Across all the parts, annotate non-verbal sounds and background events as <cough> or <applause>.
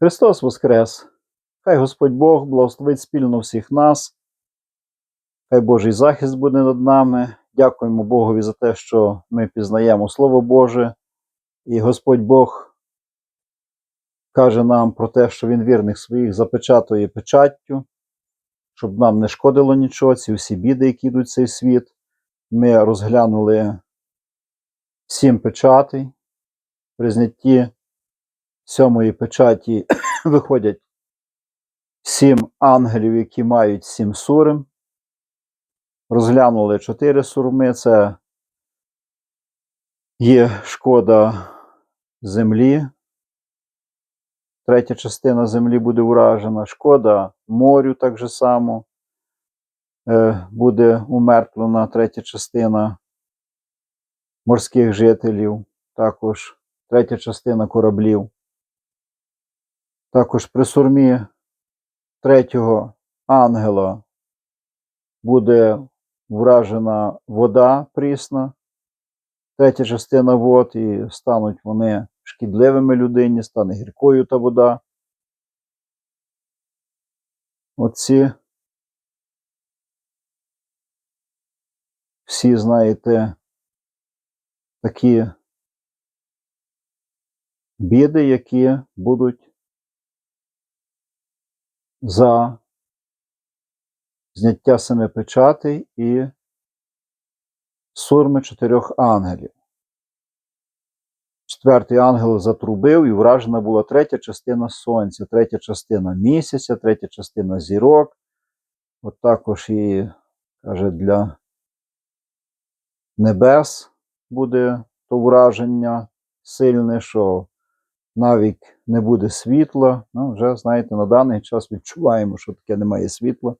Христос Воскрес! Хай Господь Бог благословить спільно всіх нас. Хай Божий захист буде над нами. Дякуємо Богові за те, що ми пізнаємо Слово Боже. І Господь Бог каже нам про те, що Він вірних своїх запечатує печаттю, щоб нам не шкодило нічого, ці всі біди, які йдуть в цей світ. Ми розглянули сім печатей. При знятті сьомої печаті <coughs> виходять сім ангелів, які мають сім сурим. Розглянули чотири сурми. Це є шкода землі. Третя частина землі буде уражена. Шкода морю так же само е, буде умертвлена третя частина морських жителів, також третя частина кораблів. Також при сурмі третього ангела буде вражена вода прісна, третя частина вод, і стануть вони шкідливими людині, стане гіркою та вода. Оці всі, знаєте, такі біди, які будуть за зняття семи печатей і сурми чотирьох ангелів. Четвертий ангел затрубив, і вражена була третя частина сонця, третя частина місяця, третя частина зірок. От також і, каже, для небес буде то враження сильне, що навіть не буде світла. Ну, вже, знаєте, на даний час відчуваємо, що таке немає світла.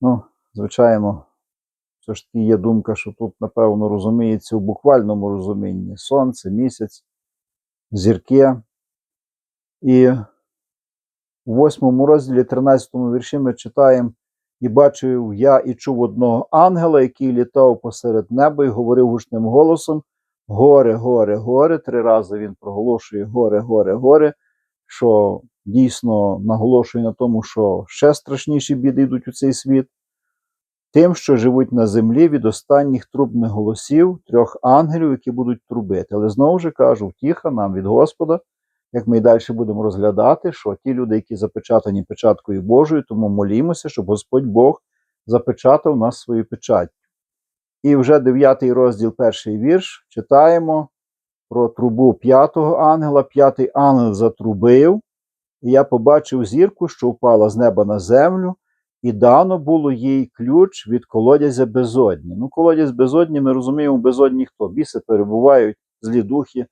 Ну, звичайно, все ж таки є думка, що тут, напевно, розуміється у буквальному розумінні сонце, місяць, зірки. І у восьмому розділі, 13 вірші, ми читаємо. І бачив я і чув одного ангела, який літав посеред неба і говорив гучним голосом: Горе, горе, горе. Три рази він проголошує горе, горе, горе, що дійсно наголошує на тому, що ще страшніші біди йдуть у цей світ. Тим, що живуть на землі від останніх трубних голосів трьох ангелів, які будуть трубити. Але знову ж кажу, втіха нам від Господа, як ми і далі будемо розглядати, що ті люди, які запечатані печаткою Божою, тому молімося, щоб Господь Бог запечатав нас свою печаттю. І вже дев'ятий розділ, перший вірш, читаємо про трубу п'ятого ангела. П'ятий ангел затрубив, і я побачив зірку, що впала з неба на землю, і дано було їй ключ від колодязя безодні. Ну, колодязь безодні, ми розуміємо, безодні хто? Біси перебувають, злі духи.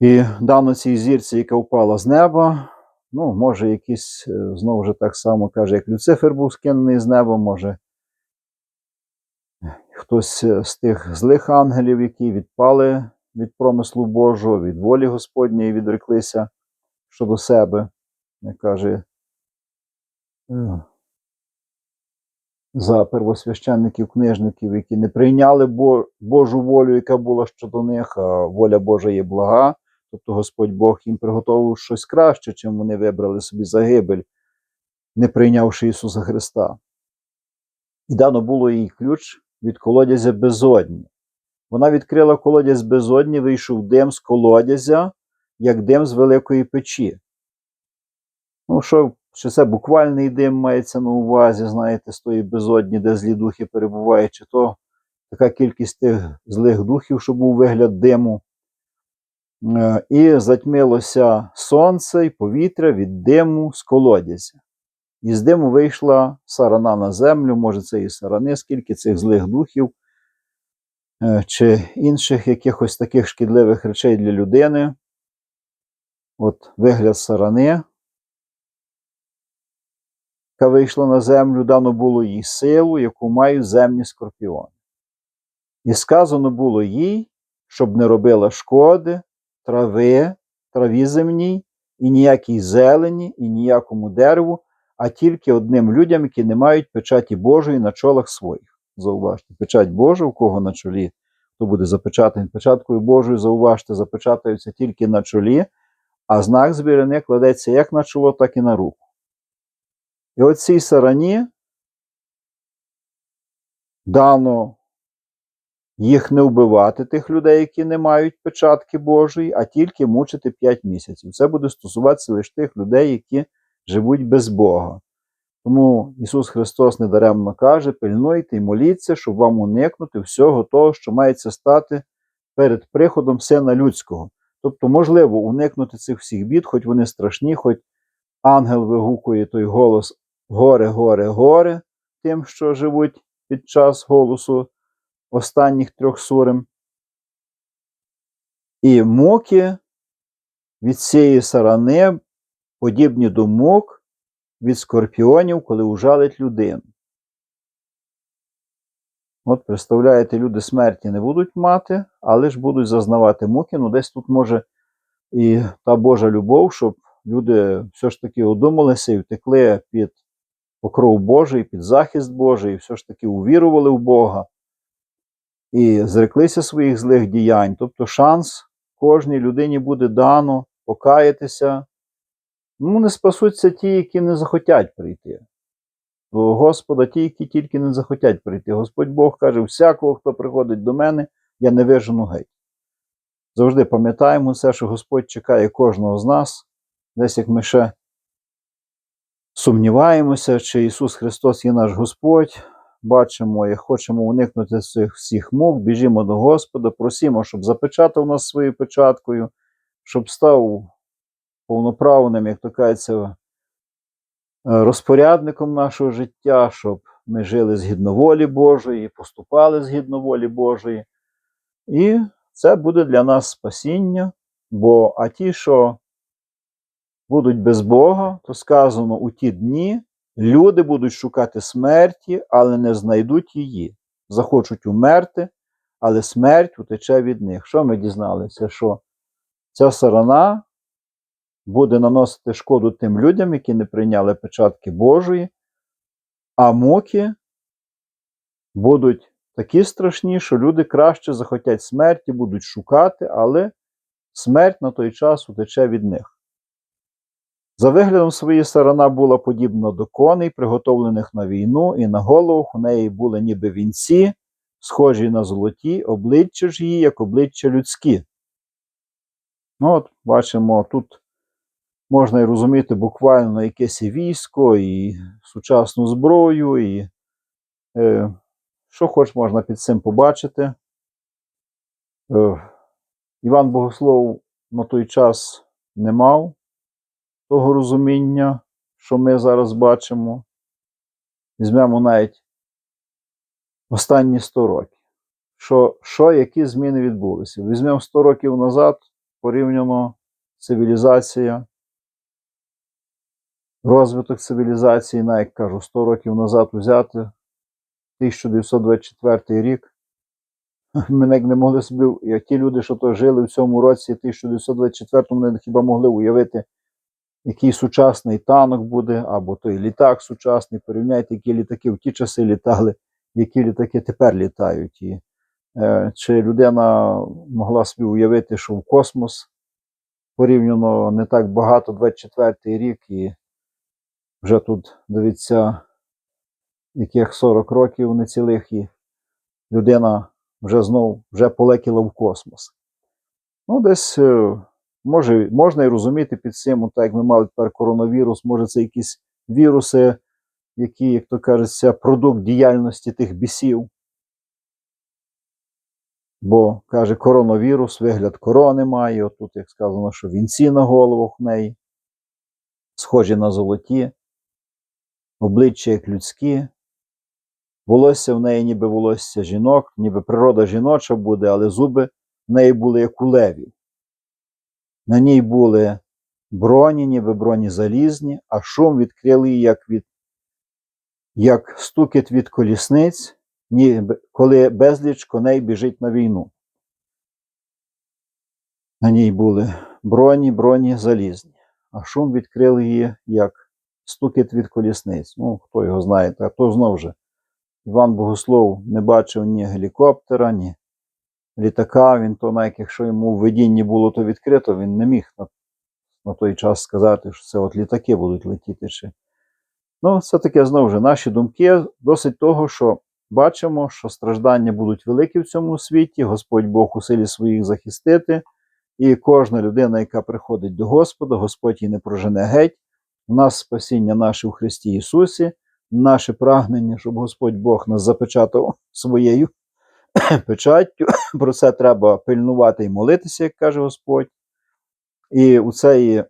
І дано цій зірці, яка впала з неба, ну, може, якийсь, е, знову ж так само каже, як Люцифер був скинений з неба, може, хтось е, з тих злих ангелів, які відпали від промислу Божого, від волі Господньої відреклися щодо себе, як каже, е, за первосвященників, книжників, які не прийняли Божу волю, яка була щодо них, а воля Божа є блага. Тобто Господь Бог їм приготував щось краще, чим вони вибрали собі загибель, не прийнявши Ісуса Христа. І дано було їй ключ від колодязя безодні. Вона відкрила колодязь безодні, вийшов дим з колодязя, як дим з великої печі. Ну, що, чи це буквальний дим мається на увазі, знаєте, з тої безодні, де злі духи перебувають, чи то така кількість тих злих духів, що був вигляд диму. Е, І затьмилося сонце і повітря від диму з колодязя. І з диму вийшла сарана на землю, може, це і сарани, скільки цих злих духів, е, чи інших якихось таких шкідливих речей для людини. От вигляд сарани, яка вийшла на землю, дано було їй силу, яку мають земні скорпіони. І сказано було їй, щоб не робила шкоди, трави, траві земній, і ніякій зелені, і ніякому дереву, а тільки одним людям, які не мають печаті Божої на чолах своїх. Зауважте, печать Божа, у кого на чолі, хто буде запечатаний печаткою Божою, зауважте, запечатаються тільки на чолі, а знак звірини кладеться як на чоло, так і на руку. І от сарані дано їх не вбивати, тих людей, які не мають печатки Божої, а тільки мучити 5 місяців. Це буде стосуватися лише тих людей, які живуть без Бога. Тому Ісус Христос недаремно каже: пильнуйте і моліться, щоб вам уникнути всього того, що мається стати перед приходом Сина Людського. Тобто, можливо, уникнути цих всіх бід, хоч вони страшні, хоч ангел вигукує той голос горе, горе, горе тим, що живуть під час голосу останніх трьох сурем. І муки від цієї сарани подібні до мук від скорпіонів, коли ужалить людину. От, представляєте, люди смерті не будуть мати, але ж будуть зазнавати муки. Ну, десь тут може і та Божа любов, щоб люди все ж таки одумалися і втекли під покров Божий, під захист Божий, і все ж таки увірували в Бога і зреклися своїх злих діянь. Тобто шанс кожній людині буде дано покаятися. Ну, не спасуться ті, які не захотять прийти. До Господа ті, які тільки не захотять прийти. Господь Бог каже: всякого, хто приходить до мене, я не вижену геть. Завжди пам'ятаємо це, що Господь чекає кожного з нас, десь як ми ще сумніваємося, чи Ісус Христос є наш Господь, бачимо і хочемо уникнути цих всіх мук, біжимо до Господа, просимо, щоб запечатав нас своєю печаткою, щоб став повноправним, як то кажеться, е, розпорядником нашого життя, щоб ми жили згідно волі Божої, поступали згідно волі Божої. І це буде для нас спасіння, бо а ті, що будуть без Бога, то сказано у ті дні люди будуть шукати смерті, але не знайдуть її. Захочуть умерти, але смерть утече від них. Що ми дізналися? Що ця сарана буде наносити шкоду тим людям, які не прийняли печатки Божої, а муки будуть такі страшні, що люди краще захотять смерті, будуть шукати, але смерть на той час утече від них. За виглядом своєї сторона була подібна до коней, приготовлених на війну, і на головах у неї були ніби вінці, схожі на золоті, обличчя ж її, як обличчя людські. Ну от, бачимо, тут можна і розуміти буквально якесь і військо, і сучасну зброю, і е, що хоч можна під цим побачити. Е, Іван Богослов на той час не мав того розуміння, що ми зараз бачимо. Візьмемо навіть останні 100 років. Що, що які зміни відбулися? Візьмемо 100 років назад порівняно цивілізація, розвиток цивілізації, навіть кажу, 100 років назад взяти 1924 рік. <laughs> Навіть не могли собі, як ті люди, що то жили в цьому році, 1924 вони хіба могли уявити, який сучасний танок буде, або той літак сучасний. Порівняйте, які літаки в ті часи літали, які літаки тепер літають. І, е, Чи людина могла собі уявити, що в космос порівняно не так багато, 24 рік, і вже тут, дивіться, яких 40 років не цілих, і людина вже знов вже полетіла в космос. Ну, десь е, може, можна і розуміти під цим, так як ми мали тепер коронавірус, може це якісь віруси, які, як то кажеться, продукт діяльності тих бісів. Бо, каже, коронавірус, вигляд корони має. От тут, як сказано, що вінці на головах в неї, схожі на золоті, обличчя як людські, волосся в неї, ніби волосся жінок, ніби природа жіноча буде, але зуби в неї були як у левів. На ній були броні, ніби броні залізні, а шум відкрили її, як від, як стукіт від колісниць, ніби, коли безліч коней біжить на війну. На ній були броні, броні залізні, а шум відкрили її, як стукіт від колісниць. Ну, хто його знає, та то знов же. Іван Богослов не бачив ні гелікоптера, ні літака. Він то, навіть якщо йому в видінні було то відкрито, він не міг на той час сказати, що це от літаки будуть летіти. Чи... Ну, це таке знову ж наші думки досить того, що бачимо, що страждання будуть великі в цьому світі, Господь Бог у силі своїх захистити, і кожна людина, яка приходить до Господа, Господь її не прожене геть. У нас спасіння наше у Христі Ісусі, наше прагнення, щоб Господь Бог нас запечатав своєю <coughs> печаттю. <coughs> Про це треба пильнувати і молитися, як каже Господь. І у цієї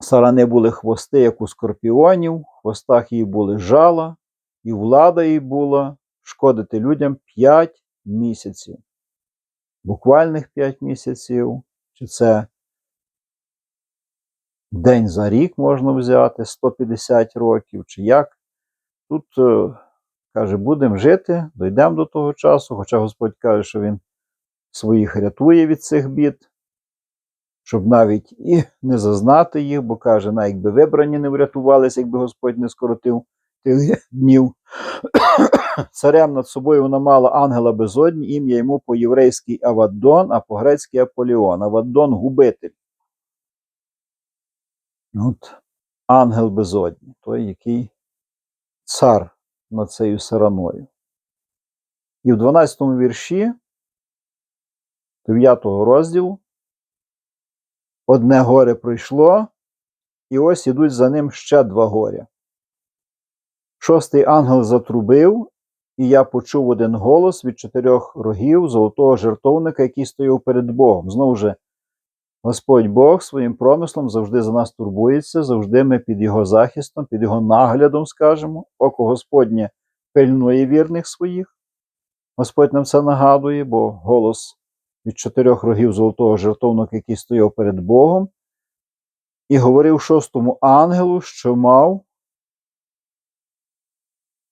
сарани були хвости, як у скорпіонів, в хвостах її були жала, і влада їй була шкодити людям 5 місяців. Буквальних 5 місяців, чи це день за рік можна взяти 150 років, чи як. Тут е, каже, будемо жити, дійдемо до того часу, хоча Господь каже, що Він своїх рятує від цих бід, щоб навіть і не зазнати їх, бо каже, навіть якби вибрані не врятувалися, якби Господь не скоротив тих днів. <coughs> Царем над собою вона мала ангела безодні, ім'я йому по-єврейськи Аваддон, а по-грецьки Аполіон. Аваддон губитель. От ангел безодні, той, який цар над цією сараною. І в 12 вірші 9 розділу одне горе пройшло, і ось ідуть за ним ще два горя. Шостий ангел затрубив, і я почув один голос від чотирьох рогів золотого жертовника, який стояв перед Богом. Знову ж, Господь Бог своїм промислом завжди за нас турбується, завжди ми під його захистом, під його наглядом, скажемо. Око Господнє пильнує вірних своїх. Господь нам це нагадує, бо голос від чотирьох рогів золотого жертовника, який стояв перед Богом, і говорив шостому ангелу, що мав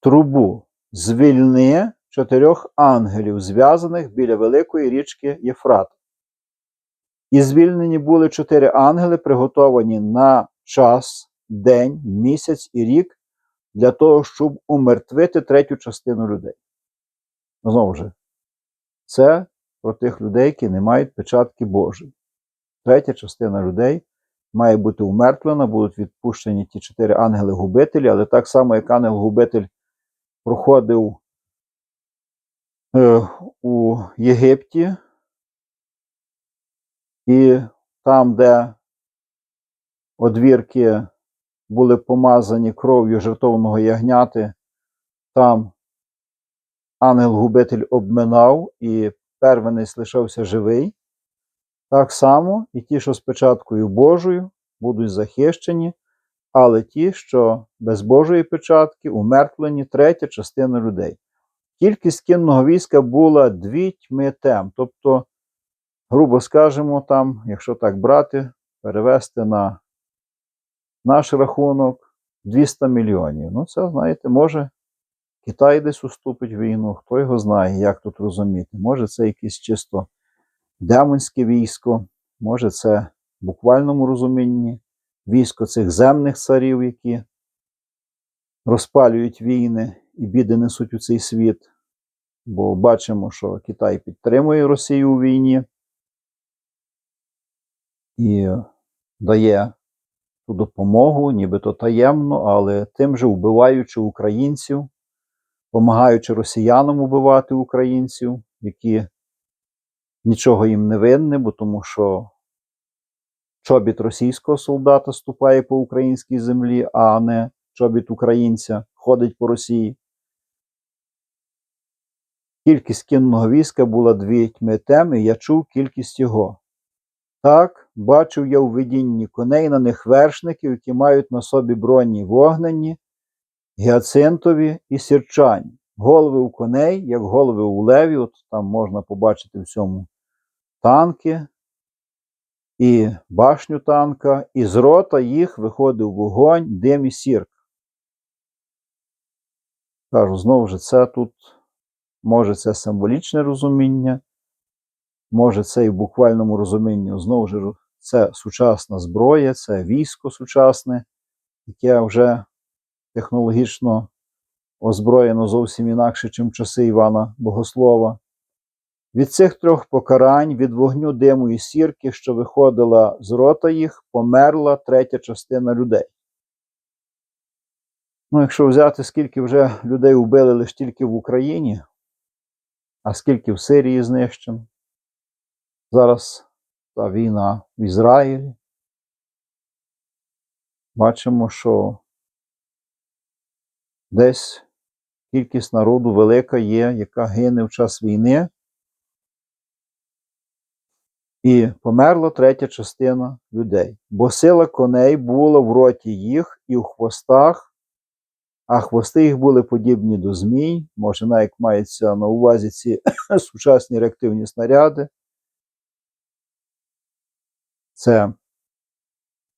трубу звільни чотирьох ангелів, зв'язаних біля великої річки Єфрат. І звільнені були чотири ангели, приготовані на час, день, місяць і рік для того, щоб умертвити третю частину людей. Ну, Знову ж, це про тих людей, які не мають печатки Божої. Третя частина людей має бути умертвлена, будуть відпущені ті чотири ангели-губителі, але так само, як ангел-губитель проходив е, у Єгипті, і там, де одвірки були помазані кров'ю жертовного ягняти, там ангел-губитель обминав, і первенець лишався живий. Так само і ті, що з печаткою Божою, будуть захищені, але ті, що без Божої печатки, умертвлені третя частина людей. Кількість кінного війська була дві тьми тем. Тобто, грубо скажемо, там, якщо так брати, перевести на наш рахунок 200 мільйонів. Ну, це, знаєте, може Китай десь уступить війну, хто його знає, як тут розуміти. Може, це якесь чисто демонське військо, може, це в буквальному розумінні військо цих земних царів, які розпалюють війни і біди несуть у цей світ. Бо бачимо, що Китай підтримує Росію у війні і дає ту допомогу, нібито таємно, але тим же вбиваючи українців, допомагаючи росіянам убивати українців, які нічого їм не винні, бо тому що чобіт російського солдата ступає по українській землі, а не чобіт українця ходить по Росії. Кількість кінного війська була дві тьми теми, я чув кількість його. Так, бачив я у видінні коней на них вершників, які мають на собі броні вогнені, гіацинтові і сірчані. Голови у коней, як голови у леві, от там можна побачити в цьому танки і башню танка, і з рота їх виходив вогонь, дим і сірка. Кажу, знову ж це тут, може, це символічне розуміння, може, це і в буквальному розумінні, знову ж це сучасна зброя, це військо сучасне, яке вже технологічно озброєно зовсім інакше, ніж часи Івана Богослова. Від цих трьох покарань, від вогню диму і сірки, що виходила з рота їх, померла третя частина людей. Ну, якщо взяти, скільки вже людей вбили лише тільки в Україні, а скільки в Сирії знищено, зараз та війна в Ізраїлі. Бачимо, що десь кількість народу велика є, яка гине в час війни. І померла третя частина людей, бо сила коней була в роті їх і в хвостах, а хвости їх були подібні до змій. Може, навіть мається на увазі ці <coughs> сучасні реактивні снаряди. Це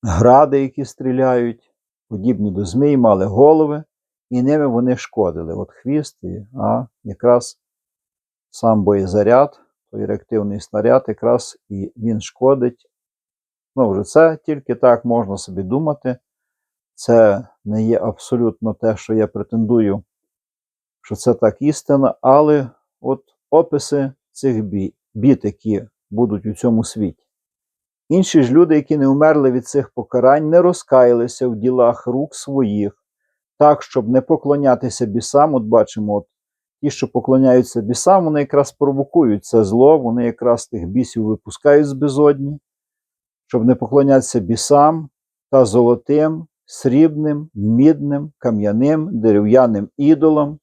гради, які стріляють, подібні до змій, мали голови, і ними вони шкодили. От хвіст, а якраз сам боєзаряд, той реактивний снаряд, якраз і він шкодить. Ну, вже це тільки так можна собі думати. Це не є абсолютно те, що я претендую, що це так істина, але от описи цих бі- бід, які будуть у цьому світі. Інші ж люди, які не вмерли від цих покарань, не розкаялися в ділах рук своїх, так, щоб не поклонятися бісам. От бачимо, от ті, що поклоняються бісам, вони якраз провокують це зло, вони якраз тих бісів випускають з безодні, щоб не поклонятися бісам та золотим, срібним, мідним, кам'яним, дерев'яним ідолам,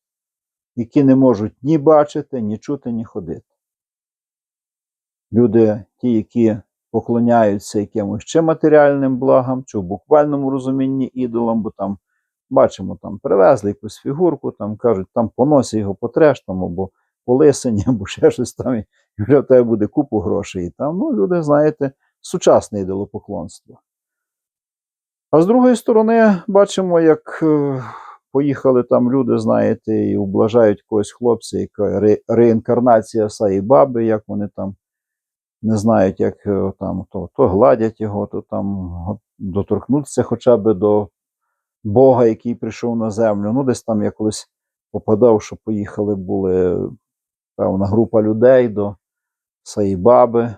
які не можуть ні бачити, ні чути, ні ходити. Люди, ті, які поклоняються якимось чи матеріальним благам, чи в буквальному розумінні ідолам, бо там бачимо, там привезли якусь фігурку, там кажуть, там поноси його потреш, там, або по лисині, <laughs> або ще щось там, і вже в тебе буде купу грошей. І там, ну, люди, знаєте, сучасне ідолопоклонство. А з другої сторони, бачимо, як е, поїхали там люди, знаєте, і ублажають когось хлопця, яка ре, реінкарнація Саї Баби, як вони там не знають, як е, там то, то гладять його, то там доторкнутися хоча б до Бога, який прийшов на землю. Ну, десь там я колись попадав, що поїхали, були певна група людей до Саїбаби,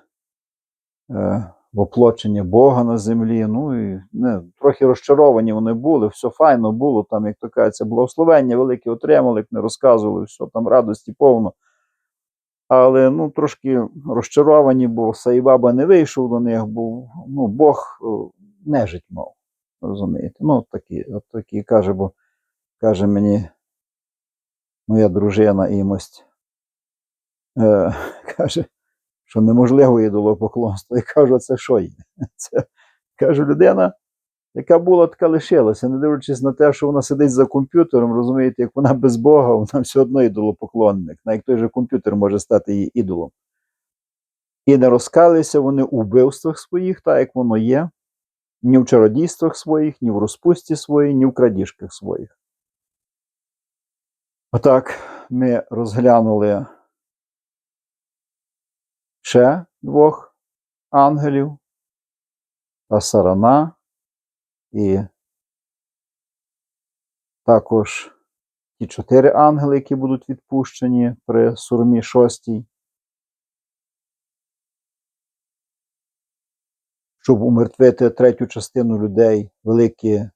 е, воплочення Бога на землі. Ну і не, трохи розчаровані вони були, все файно було, там, як то кажеться, благословення велике отримали, як не розказували, все там радості повно. Але ну, трошки розчаровані, бо Саїбаба не вийшов до них, бо ну, Бог нежить мав. Розумієте? Ну, такі, от такі каже, бо каже мені моя дружина імость. Е, <laughs> каже, що неможливо ідолопоклонство. Я кажу, це що є? <laughs> Це кажу, людина, яка була, така лишилася, не дивлячись на те, що вона сидить за комп'ютером, розумієте, як вона без Бога, вона все одно ідолопоклонник. Навіть той же комп'ютер може стати її ідолом. І не розкалися вони у вбивствах своїх, так як воно є, ні в чародійствах своїх, ні в розпусті своїй, ні в крадіжках своїх. Отак ми розглянули ще двох ангелів та сарана, і також ті чотири ангели, які будуть відпущені при сурмі шостій, щоб умертвити третю частину людей, велике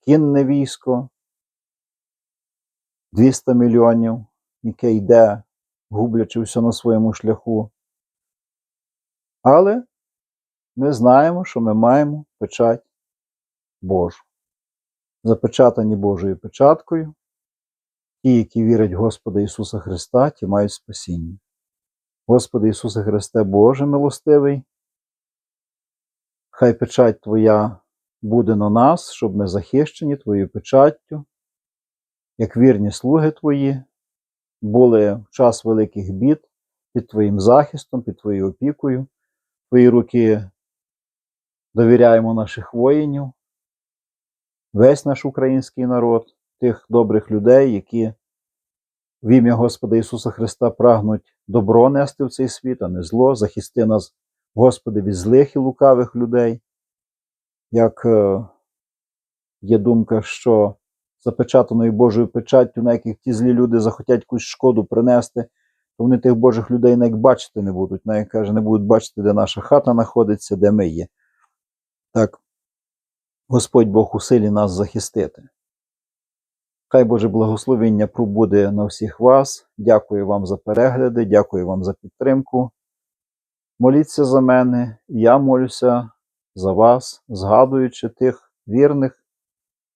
кінне військо, 200 мільйонів, яке йде, гублячи все на своєму шляху. Але ми знаємо, що ми маємо печать Божу. Запечатані Божою печаткою. Ті, які вірять в Господа Ісуса Христа, ті мають спасіння. Господи Ісусе Христе, Боже милостивий, хай печать Твоя буде на нас, щоб ми захищені Твоєю печаттю, як вірні слуги Твої, були в час великих бід під Твоїм захистом, під Твоєю опікою. Твої руки довіряємо наших воїнів, весь наш український народ, тих добрих людей, які в ім'я Господа Ісуса Христа прагнуть добро нести в цей світ, а не зло. Захисти нас, Господи, від злих і лукавих людей. Як е, є думка, що запечатаною Божою печаттю, на яких ті злі люди захотять якусь шкоду принести, то вони тих Божих людей навіть бачити не будуть. Навіть каже, не будуть бачити, де наша хата знаходиться, де ми є. Так, Господь Бог у силі нас захистити. Хай Боже благословення пробуде на всіх вас. Дякую вам за перегляди, дякую вам за підтримку. Моліться за мене, я молюся за вас, згадуючи тих вірних,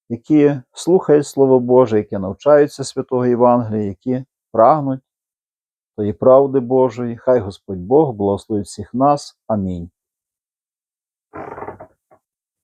які слухають Слово Боже, які навчаються Святого Євангелія, які прагнуть тої правди Божої. Хай Господь Бог благословить всіх нас. Амінь.